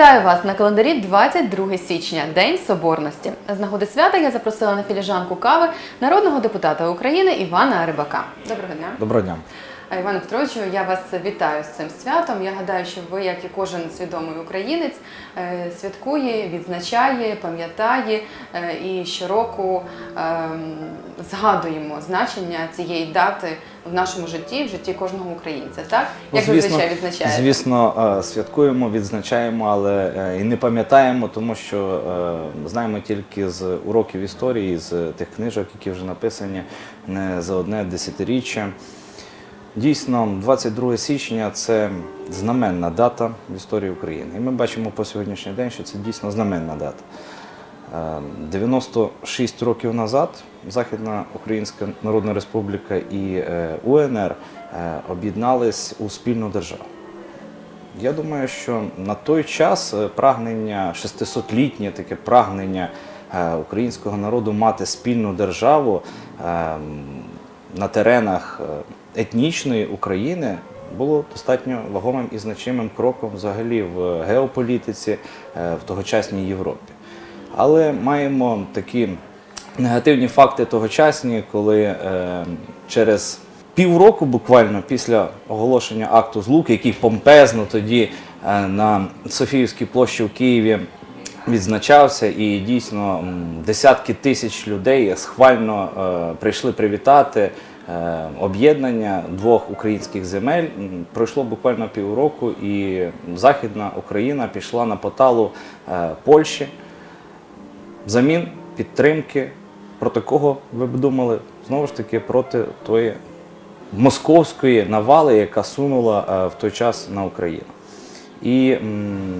Вітаю вас на календарі 22 січня, День Соборності. З нагоди свята я запросила на філіжанку кави народного депутата України Івана Рибака. Доброго дня. Доброго дня. А, Іване Петровичу, я вас вітаю з цим святом. Я гадаю, що ви, як і кожен свідомий українець, е, святкує, відзначає, пам'ятає е, і щороку ем, згадуємо значення цієї дати в нашому житті, в житті кожного українця. Так як ви зазвичай відзначаєте? звісно, е, святкуємо, відзначаємо, але е, і не пам'ятаємо, тому що е, знаємо тільки з уроків історії, з тих книжок, які вже написані не за одне десятиріччя. Дійсно, 22 січня це знаменна дата в історії України. І ми бачимо по сьогоднішній день, що це дійсно знаменна дата. Е, 96 років назад Західна Українська Народна Республіка і е, УНР е, об'єднались у спільну державу. Я думаю, що на той час е, прагнення, 600-літнє таке прагнення е, українського народу мати спільну державу е, на теренах е, етнічної України було достатньо вагомим і значимим кроком взагалі в геополітиці е, в тогочасній Європі. Але маємо такі негативні факти тогочасні, коли е, через півроку, буквально після оголошення акту злуки, який помпезно тоді на Софіївській площі в Києві відзначався, і дійсно десятки тисяч людей схвально е, прийшли привітати. е, Об'єднання двох українських земель пройшло буквально півроку, і Західна Україна пішла на поталу е, Польщі взамін підтримки проти кого ви б думали? Знову ж таки, проти тої московської навали, яка сунула в той час на Україну. І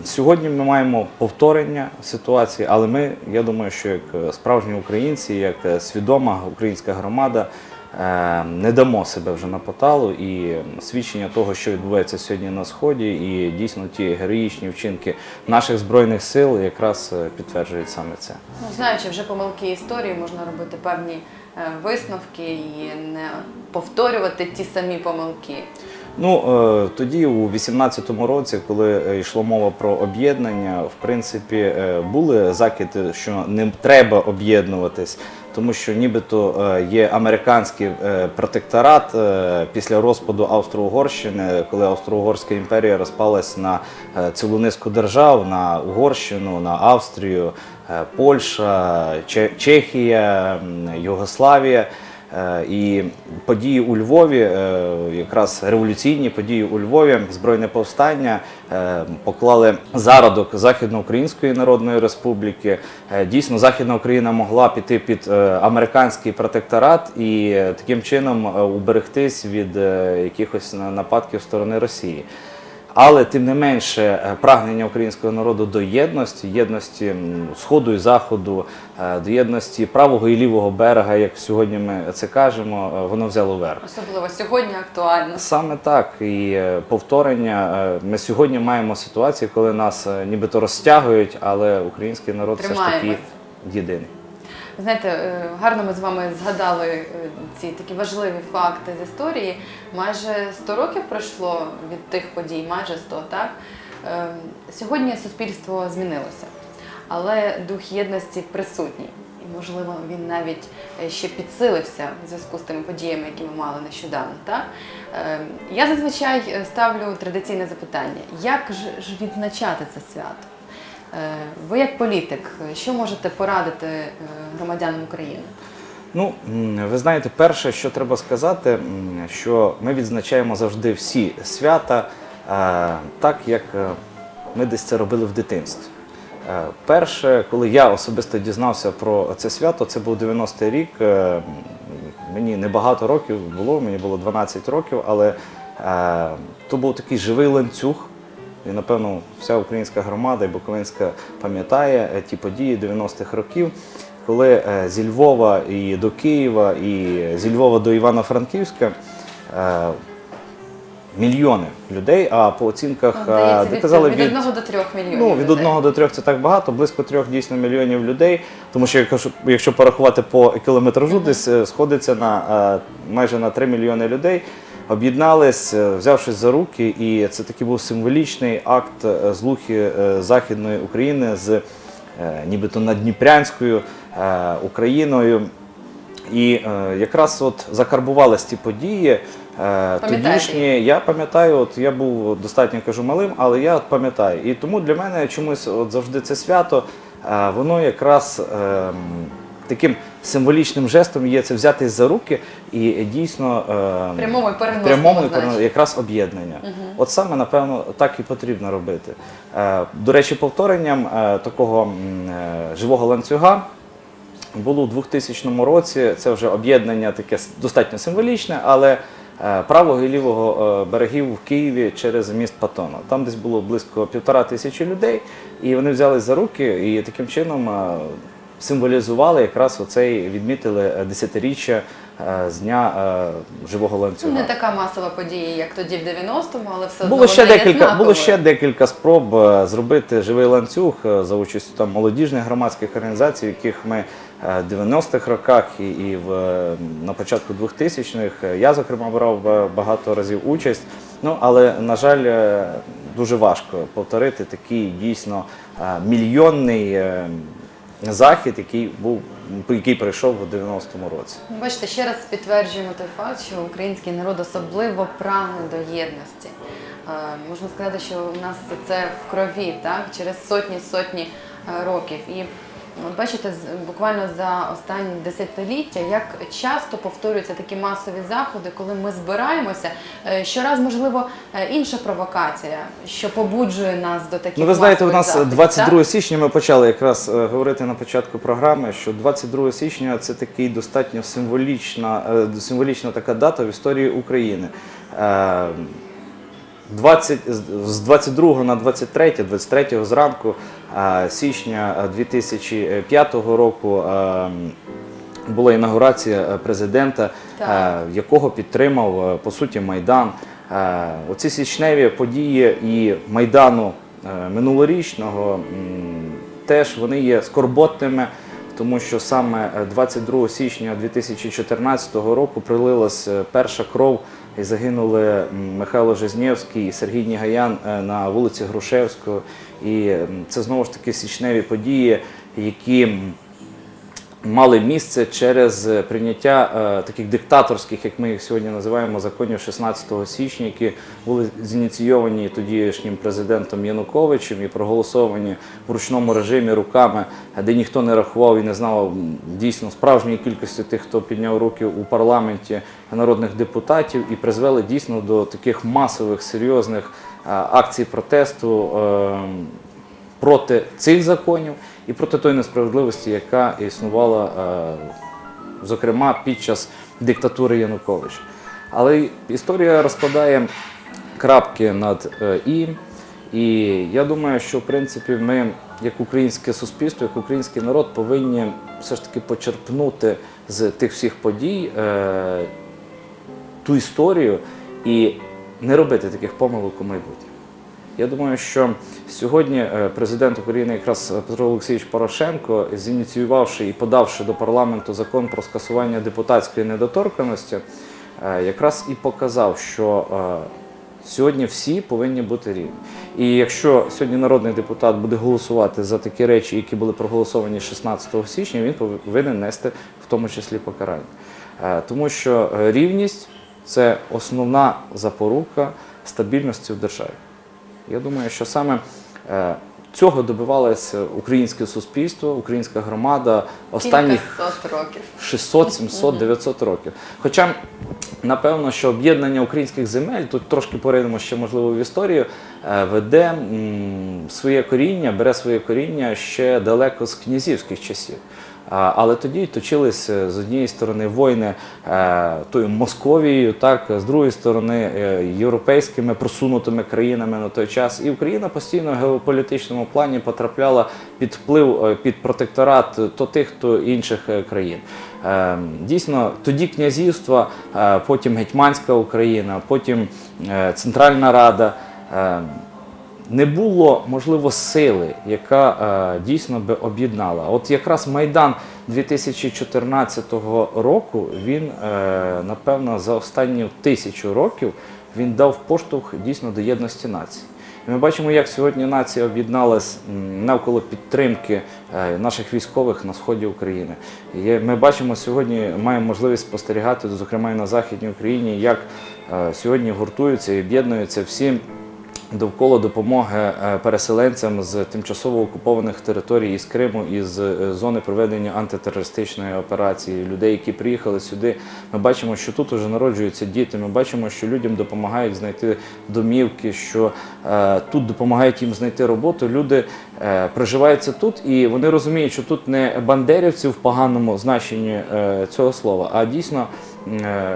сьогодні ми маємо повторення ситуації, але ми, я думаю, що як е, справжні українці, як е, свідома українська громада, е, не дамо себе вже на поталу і свідчення того, що відбувається сьогодні на сході, і дійсно ті героїчні вчинки наших збройних сил якраз підтверджують саме це. Ну, знаючи вже помилки історії, можна робити певні висновки і не повторювати ті самі помилки. Ну е, тоді, у 18-му році, коли е, йшло мова про об'єднання, в принципі, е, були закиди, що не треба об'єднуватись, тому що нібито є американський протекторат після розпаду Австро-Угорщини, коли Австро-Угорська імперія розпалась на цілу низку держав, на Угорщину, на Австрію, Польща, Чехія, Югославія. Е, І події у Львові, е, якраз революційні події у Львові, збройне повстання е, поклали зародок Західноукраїнської Народної Республіки. Дійсно, Західна Україна могла піти під американський протекторат і таким чином уберегтись від якихось на- нападків сторони Росії. Але тим не менше е, прагнення українського народу до єдності, єдності сходу і заходу, е, до єдності правого і лівого берега, як сьогодні ми це кажемо, е, воно взяло верх. Особливо сьогодні актуально. Саме так і повторення. Ми сьогодні маємо ситуацію, коли нас нібито розтягують, але український народ все ж таки єдиний. Знаєте, е, гарно ми з вами згадали е, ці такі важливі факти з історії. Майже 100 років пройшло від тих подій, майже 100, так? Е, Сьогодні суспільство змінилося, але дух єдності присутній. І, можливо, він навіть ще підсилився в зв'язку з тими подіями, які ми мали нещодавно. Так? Я зазвичай ставлю традиційне запитання: як ж відзначати це свято? Е, Ви як політик, що можете порадити е, громадянам України? Ну, ви знаєте, перше, що треба сказати, що ми відзначаємо завжди всі свята е, так, як ми десь це робили в дитинстві. Перше, коли я особисто дізнався про це свято, це був 90-й рік. Мені небагато років було, мені було 12 років, але то був такий живий ланцюг. І, напевно, вся українська громада і Буковинська пам'ятає е, ті події 90-х років, коли е, зі Львова і до Києва, і зі Львова до Івано-Франківська е, мільйони людей, а по оцінках де від, казали, від, одного до трьох мільйонів. Ну, від людей. одного до трьох це так багато, близько трьох дійсно мільйонів людей. Тому що якщо, якщо порахувати по кілометражу, десь сходиться на майже на 3 мільйони людей. Об'єднались, е, взявшись за руки, і це такий був символічний акт е, злухи е, Західної України з нібито надніпрянською Україною. І якраз от закарбувались ті події. Тодішні, я пам'ятаю, от я був достатньо кажу малим, але я от пам'ятаю. І тому для мене чомусь от завжди це свято, воно якраз е, таким символічним жестом є це взятись за руки і дійсно е, Прямому і переносному прямому і значенні. якраз об'єднання. От саме, напевно, так і потрібно робити. Е, до речі, повторенням е, такого м, е, живого ланцюга було у 2000 році. Це вже об'єднання таке с- достатньо символічне, але е, правого і лівого е, берегів в Києві через міст Патона. Там десь було близько півтора тисячі людей, і вони взялись за руки і таким чином е, символізували якраз оцей відмітили е, десятиріччя е, з дня е, живого Ну, ланцюга. не така масова подія, як тоді в 90-му, але все одно Було ще вона є декілька, знаковою. було ще декілька спроб зробити живий ланцюг за участю там молодіжних громадських організацій, в яких ми в 90-х роках і, і в, на початку 2000-х е, я, зокрема, брав багато разів участь. Ну, але, на жаль, дуже важко повторити такий дійсно мільйонний захід, який був який прийшов у 90-му році. Бачите, ще раз підтверджуємо той факт, що український народ особливо прагне до єдності. Е, Можна сказати, що у нас це в крові, так, через сотні сотні е, років. І от бачите, буквально за останні десятиліття, як часто повторюються такі масові заходи, коли ми збираємося. Е, Щораз, можливо, е, інша провокація, що побуджує нас до таких Ну, ви знаєте, у нас заходів, 22 так? січня ми почали якраз е, говорити на початку програми, що 22 січня це такий достатньо символічна, символічна така дата в історії України. Е, 20, з- з 22 на 23, 23 зранку січня е, 2005 року була інаугурація е, президента, Так. якого підтримав е, по суті Майдан. Оці січневі події і Майдану е, минулорічного теж вони є скорботними, тому що саме е, 22 січня 2014 року пролилась е, перша кров і загинули Михайло Жизнєвський і Сергій Нігаян е, на вулиці Грушевського. І це знову ж таки січневі події, які мали місце через е, прийняття е, таких диктаторських, як ми їх сьогодні називаємо, законів 16 січня, які були зініційовані тодішнім президентом Януковичем і проголосовані в ручному режимі руками, де ніхто не рахував і не знав дійсно справжньої кількості тих, хто підняв руки у парламенті народних депутатів, і призвели дійсно до таких масових серйозних е, акцій протесту. е, проти цих законів і проти тої несправедливості, яка існувала, е, зокрема, під час диктатури Януковича. Але історія розкладає крапки над е, і. І я думаю, що в принципі ми, як українське суспільство, як український народ, повинні все ж таки почерпнути з тих всіх подій е, ту історію і не робити таких помилок у майбутньому. Я думаю, що сьогодні е, президент України, якраз Петро Олексійович Порошенко, зініціювавши і подавши до парламенту закон про скасування депутатської недоторканості, е, якраз і показав, що е, сьогодні всі повинні бути рівні. І якщо сьогодні народний депутат буде голосувати за такі речі, які були проголосовані 16 січня, він повинен нести в тому числі покарання. Е, Тому що е, рівність це основна запорука стабільності в державі. Я думаю, що саме е, цього добивалося українське суспільство, українська громада років. 600, 700, 900 років. Хоча, напевно, що об'єднання українських земель, тут трошки поринемо ще можливо в історію, е, веде своє коріння, бере своє коріння ще далеко з князівських часів. Але тоді точилися з однієї сторони воїни е, тою Московією, так з другої сторони е, європейськими просунутими країнами на той час. І Україна постійно в геополітичному плані потрапляла під вплив е, під протекторат то тих, то інших е, країн. Е, Дійсно, тоді князівства, е, потім Гетьманська Україна, потім е, Центральна Рада. Не було можливо сили, яка е, дійсно би об'єднала. От якраз Майдан 2014 року він, е, напевно, за останні тисячу років він дав поштовх дійсно до єдності нації. Ми бачимо, як сьогодні нація об'єдналась навколо підтримки е, наших військових на сході України. Ми бачимо сьогодні, маємо можливість спостерігати, зокрема і на Західній Україні, як е, сьогодні гуртуються і об'єднуються всі довкола допомоги е, переселенцям з тимчасово окупованих територій із Криму, із е, зони проведення антитерористичної операції, людей, які приїхали сюди. Ми бачимо, що тут вже народжуються діти. Ми бачимо, що людям допомагають знайти домівки, що е, тут допомагають їм знайти роботу. Люди проживаються тут, і вони розуміють, що тут не бандерівці в поганому значенні цього слова, а дійсно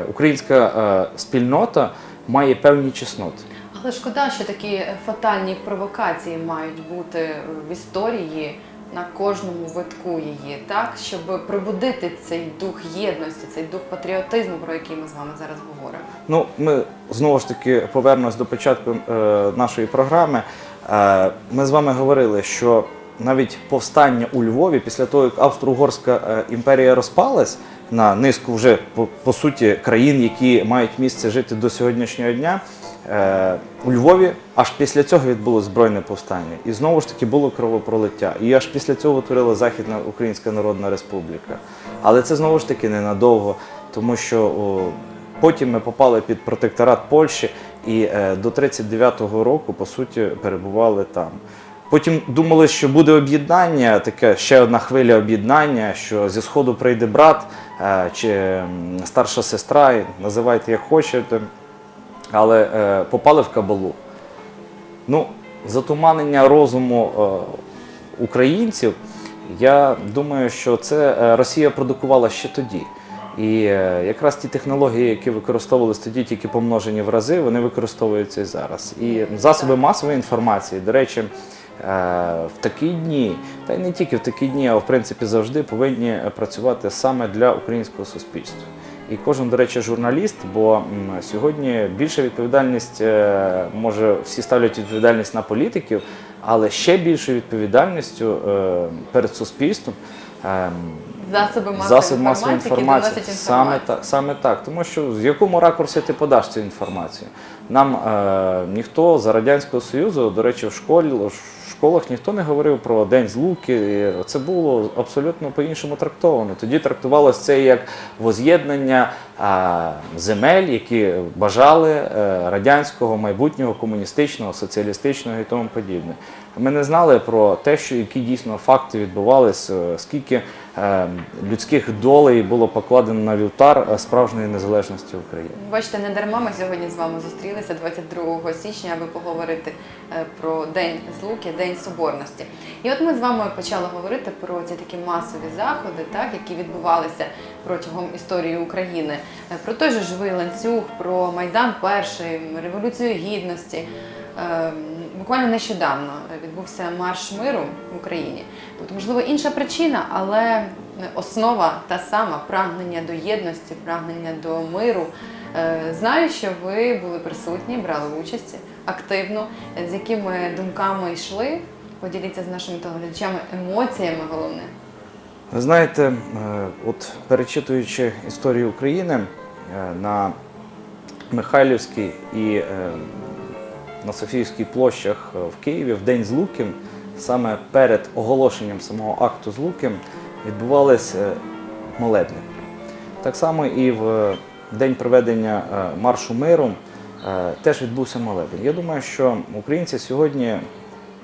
українська спільнота має певні чесноти. Але шкода, що такі фатальні провокації мають бути в історії на кожному витку її, так щоб пробудити цей дух єдності, цей дух патріотизму, про який ми з вами зараз говоримо. Ну, ми знову ж таки повернемось до початку е, нашої програми. Е, ми з вами говорили, що навіть повстання у Львові після того, як Австро-Угорська е, імперія розпалась на низку вже по, суті країн, які мають місце жити до сьогоднішнього дня. Е, у Львові аж після цього відбулось збройне повстання, і знову ж таки було кровопролиття. І аж після цього утворила Західна Українська Народна Республіка. Але це знову ж таки ненадовго, тому що Потім ми попали під протекторат Польщі і е, до 39-го року, по суті, перебували там. Потім думали, що буде об'єднання, таке ще одна хвиля об'єднання, що зі сходу прийде брат е, чи старша сестра, називайте як хочете, але е, попали в кабалу. Ну, затуманення розуму е, українців, я думаю, що це Росія продукувала ще тоді. І якраз ті технології, які використовувалися тоді, тільки помножені в рази, вони використовуються і зараз. І засоби масової інформації, до речі, в такі дні, та й не тільки в такі дні, а в принципі завжди повинні працювати саме для українського суспільства. І кожен, до речі, журналіст, бо сьогодні більша відповідальність, е, може, всі ставлять відповідальність на політиків, але ще більшою відповідальністю е, перед суспільством. Засоби масової Засоб масової інформації, інформації. Саме так, саме так. Тому що з якому ракурсі ти подаш цю інформацію? Нам е, ніхто за Радянського Союзу, до речі, в школі, в школах ніхто не говорив про День злуки. Це було абсолютно по-іншому трактовано. Тоді трактувалося це як воз'єднання земель, які бажали е, радянського майбутнього, комуністичного, соціалістичного і тому подібне. Ми не знали про те, що які дійсно факти відбувалися, е, скільки людських долей було покладено на вівтар е, справжньої незалежності України. Бачите, не дарма ми сьогодні з вами зустрілися 22 січня, аби поговорити е, про День Злуки, День Соборності. І от ми з вами почали говорити про ці такі масові заходи, так, які відбувалися протягом історії України, Е, про той же живий ланцюг, про Майдан Перший, Революцію Гідності. Буквально нещодавно відбувся марш миру в Україні. Тобто, можливо, інша причина, але основа та сама прагнення до єдності, прагнення до миру. Е, Знаю, що ви були присутні, брали участь активно. З якими думками йшли? Поділіться з нашими телеглядачами емоціями головне. Ви знаєте, е, от перечитуючи історію України е, на Михайлівській і на Софіївській площах е, в Києві в День Злуки, саме перед оголошенням самого акту Злуки, відбувалися е, молебні. Так само і в день проведення е, маршу миру е, теж відбувся молебень. Я думаю, що українці сьогодні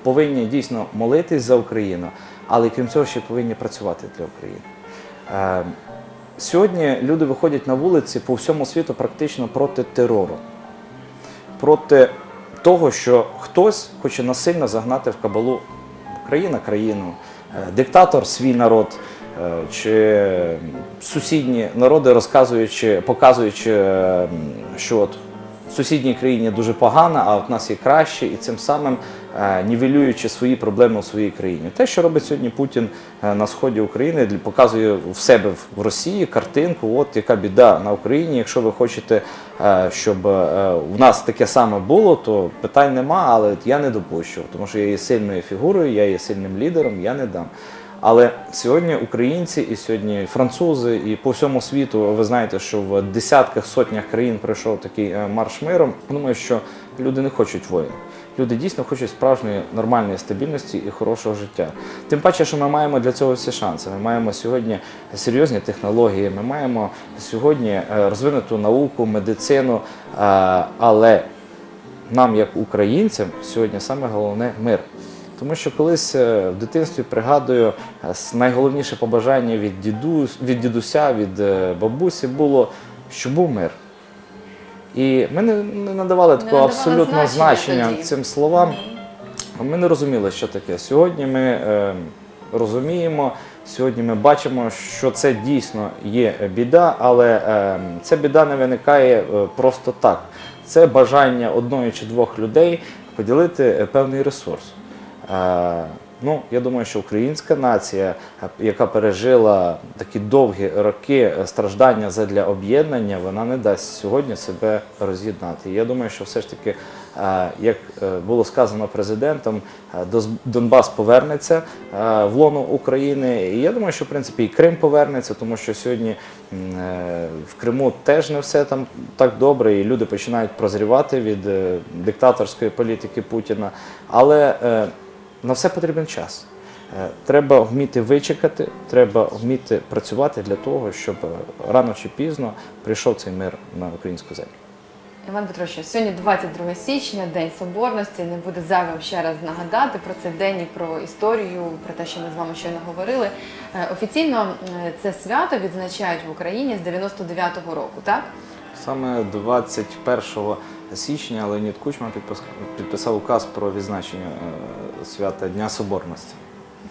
повинні дійсно молитись за Україну, але крім цього ще повинні працювати для України. Е, Сьогодні люди виходять на вулиці по всьому світу практично проти терору, проти того, що хтось хоче насильно загнати в кабалу країна країну, е, диктатор свій народ е, чи сусідні народи, розказуючи, показуючи, е, що от в сусідній країні дуже погано, а от нас є краще, і цим самим нівелюючи свої проблеми у своїй країні. Те, що робить сьогодні Путін е, на сході України, показує в себе в- Росії картинку, от яка біда на Україні. Якщо ви хочете, е, щоб е, в нас таке саме було, то питань нема, але я не допущу, тому що я є сильною фігурою, я є сильним лідером, я не дам. Але сьогодні українці і сьогодні французи і по всьому світу, ви знаєте, що в десятках сотнях країн пройшов такий е, марш миром. Думаю, що люди не хочуть воїн. Люди дійсно хочуть справжньої нормальної стабільності і хорошого життя. Тим паче, що ми маємо для цього всі шанси. Ми маємо сьогодні серйозні технології, ми маємо сьогодні е, розвинуту науку, медицину, е, але нам, як українцям, сьогодні саме головне мир. Тому що колись е, в дитинстві пригадую, найголовніше побажання від, дідусь, від дідуся, від бабусі було, щоб був мир. І ми не, не надавали такого надавали абсолютного значення значення тоді. цим словам. Ми не розуміли, що таке. Сьогодні ми е, розуміємо, сьогодні ми бачимо, що це дійсно є біда, але е, ця біда не виникає е, просто так. Це бажання одної чи двох людей поділити е, певний ресурс. Е, Ну, я думаю, що українська нація, е, яка пережила такі довгі роки е, страждання задля об'єднання, вона не дасть сьогодні себе роз'єднати. Я думаю, що все ж таки, е, як було сказано президентом, Донбас повернеться в лоно України. І я думаю, що в принципі і Крим повернеться, тому що сьогодні в Криму теж не все там так добре, і люди починають прозрівати від диктаторської політики Путіна. Але на все потрібен час. Е, Треба вміти вичекати, треба вміти працювати для того, щоб е, рано чи пізно прийшов цей мир на українську землю. Іван Петрович, сьогодні 22 січня, День Соборності. Не буде зайвим ще раз нагадати про цей день і про історію, про те, що ми з вами щойно говорили. Е, Офіційно це свято відзначають в Україні з 99-го року, так? Саме 21 січня Леонід Кучма підпис- підписав указ про відзначення свята Дня Соборності.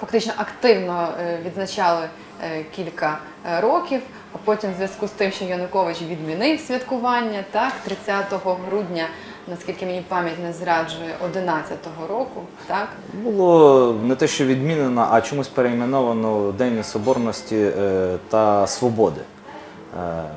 Фактично активно е, відзначали е, кілька е, років, а потім в зв'язку з тим, що Янукович відмінив святкування, так, 30 грудня, наскільки мені пам'ять не зраджує, 11-го року, так? Було не те, що відмінено, а чомусь перейменовано День Соборності та Свободи.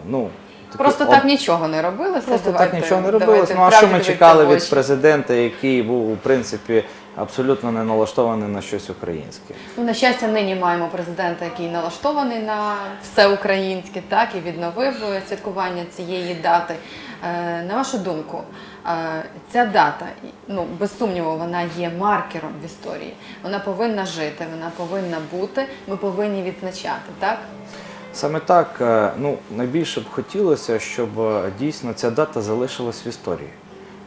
Ну, Просто так нічого не робилося. Просто давайте- так нічого не робилось. Ну а що ми чекали від президента, який був у принципі абсолютно не налаштований на щось українське? Ну, на щастя, нині маємо президента, який налаштований на все українське, так і відновив святкування цієї дати. Е, На вашу думку, е, ця дата, ну без сумніву, вона є маркером в історії. Вона повинна жити, вона повинна бути. Ми повинні відзначати, так? Саме так, е, ну найбільше б хотілося, щоб дійсно ця дата залишилась в історії,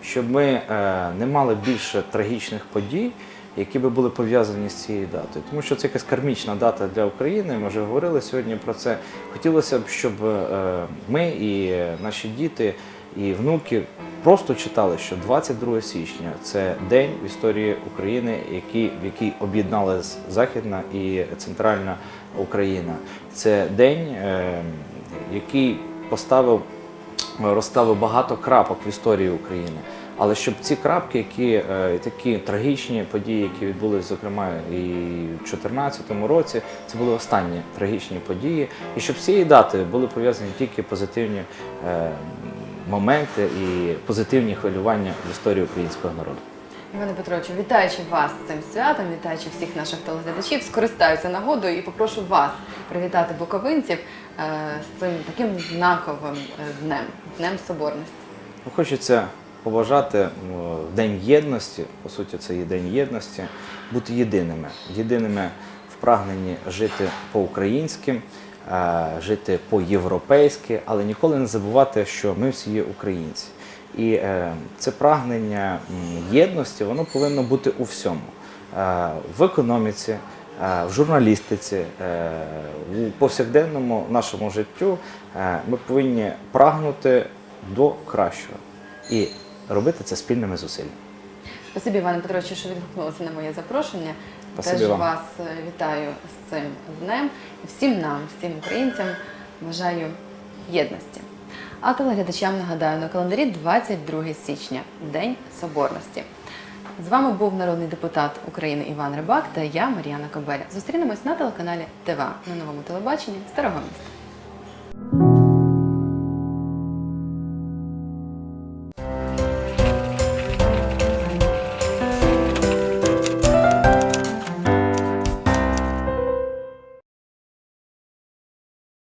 щоб ми е, не мали більше трагічних подій, які би були пов'язані з цією датою. Тому що це якась кармічна дата для України. Ми вже говорили сьогодні про це. Хотілося б, щоб е, ми і наші діти і внуки просто читали, що 22 січня це день в історії України, який, в який об'єдналась Західна і Центральна Україна. Це день, е, який поставив, розставив багато крапок в історії України. Але щоб ці крапки, які е, такі трагічні події, які відбулись, зокрема, і в 2014 році, це були останні трагічні події, і щоб цієї дати були пов'язані тільки позитивні е, моменти і позитивні хвилювання в історії українського народу. Іване Петровичу, вітаючи вас цим святом, вітаючи всіх наших телеглядачів, скористаюся нагодою і попрошу вас привітати буковинців з цим таким знаковим е, днем, днем соборності. Ну, Хочеться побажати в День єдності, по суті, це є День єдності, бути єдиними, єдиними в прагненні жити по-українськи, е, жити по-європейськи, але ніколи не забувати, що ми всі є українці. І е, це прагнення єдності, воно повинно бути у всьому. Е, в економіці, е, в журналістиці, е, у повсякденному нашому життю е, ми повинні прагнути до кращого і робити це спільними зусиллями. Спасибі, Іване Петровичу, що відгукнулися на моє запрошення. Спасибі Теж вам. вас е, вітаю з цим днем. Всім нам, всім українцям бажаю єдності. А телеглядачам нагадаю, на календарі 22 січня, День Соборності. З вами був народний депутат України Іван Рибак та я, Мар'яна Кобеля. Зустрінемось на телеканалі ТВА на новому телебаченні Старого міста.